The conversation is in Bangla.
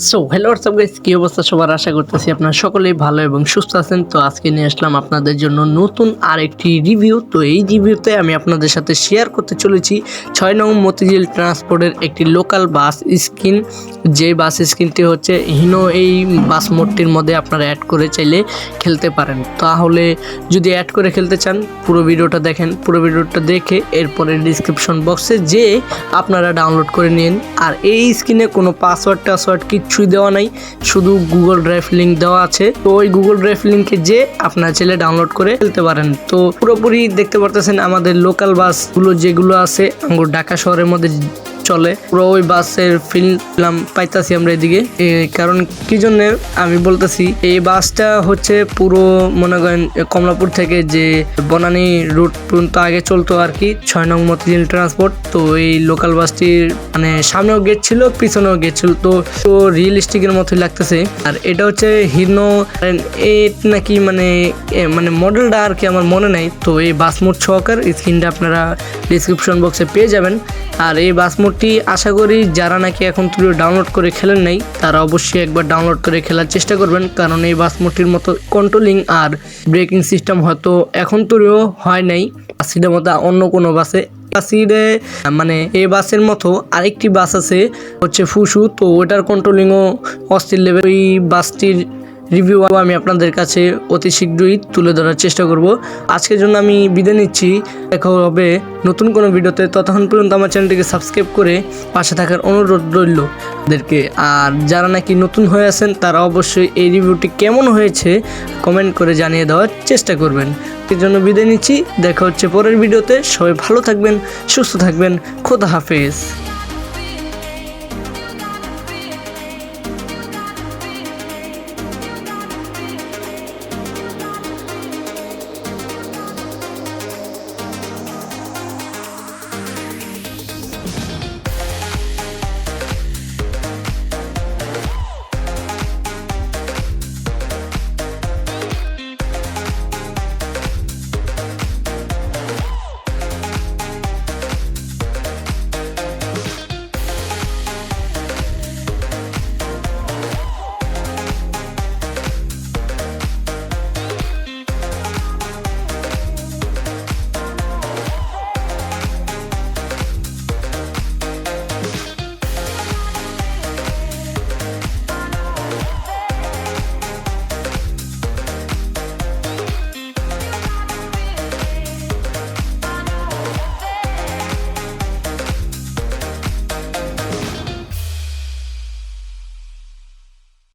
সো হ্যালো হোয়াটসঅ্যাপ গাইস কী অবস্থা? সবার আশা করতেছি আপনারা সকলেই ভালো এবং সুস্থ আছেন। তো আজকে নিয়ে আসলাম আপনাদের জন্য নতুন আরেকটি রিভিউ তো এই রিভিউতে আমি আপনাদের সাথে শেয়ার করতে চলেছি। ছয় নং মতিঝিল ট্রান্সপোর্টের একটি লোকাল বাস স্কিন যে বাস স্কিনটি হচ্ছে, হিনো এই বাস মোডটির মধ্যে আপনারা অ্যাড করে চাইলে খেলতে পারেন। তাহলে যদি অ্যাড করে খেলতে চান, পুরো ভিডিওটা দেখেন, পুরো ভিডিওটা দেখে এরপরে ডিসক্রিপশন বক্সে যে আপনারা ডাউনলোড করে নিন। আর এই স্ক্রিনে কোনো পাসওয়ার্ড টাসওয়ার্ড কিচ্ছুই দেওয়া নাই, শুধু গুগল ড্রাইভ লিঙ্ক দেওয়া আছে। তো ওই গুগল ড্রাইভ লিঙ্কে যে আপনার ছেলে ডাউনলোড করে খেলতে পারেন। তো পুরোপুরি দেখতে পারতেছেন আমাদের লোকাল বাসগুলো যেগুলো আছে ঢাকা শহরের মধ্যে চলে। পুরো ওই বাসের ফিল্ম পাইতাছি আমরা এদিকে। কারণ কি জন্য আমি বলতেছি, এই বাসটা হচ্ছে পুরো মনে করেন কমলাপুর থেকে যে বনানী রুট পর্যন্ত আগে চলতো আর কি ছয় নং মতিঝিল ট্রান্সপোর্ট তো এই লোকাল বাসটির মানে সামনেও গেট ছিল, পিছনেও গেট ছিল। তো তো রিয়েলিস্টিকের মতোই লাগতেছে। আর এটা হচ্ছে হিরনো এইট নাকি মানে মানে মডেলটা আর কি আমার মনে নাই। তো এই বাস মোড সহকার স্ক্রিনটা আপনারা ডিসক্রিপশন বক্সে পেয়ে যাবেন। আর এই বাস মোডটি আশা করি যারা নাকি এখন তুলে ডাউনলোড করে খেলেন নাই, তারা অবশ্যই একবার ডাউনলোড করে খেলার চেষ্টা করবেন। কারণ এই বাস মোডটির মতো কন্ট্রোলিং আর ব্রেকিং সিস্টেম হয়তো এখন তৈরিও হয় নাই। বাসিদের মতো অন্য কোনো বাসে। বাসিরে মানে এই বাসের মতো আরেকটি বাস আছে, হচ্ছে ফুসু। তো ওটার কন্ট্রোলিংও অস্থির লেভেল ওই বাসটির রিভিউ আমি আপনাদের কাছে অতি শীঘ্রই তুলে ধরার চেষ্টা করব। আজকের জন্য আমি বিদায় নিচ্ছি। দেখা হবে নতুন কোনো ভিডিওতে। ততক্ষণ পর্যন্ত আমার চ্যানেলটিকে সাবস্ক্রাইব করে পাশে থাকার অনুরোধ রইল ওদেরকে আর যারা নাকি নতুন হয়ে আছেন, তারা অবশ্যই এই রিভিউটি কেমন হয়েছে কমেন্ট করে জানিয়ে দেওয়ার চেষ্টা করবেন। এর জন্য বিদায় নিচ্ছি। দেখা হচ্ছে পরের ভিডিওতে। সবাই ভালো থাকবেন, সুস্থ থাকবেন। খোদা হাফেজ।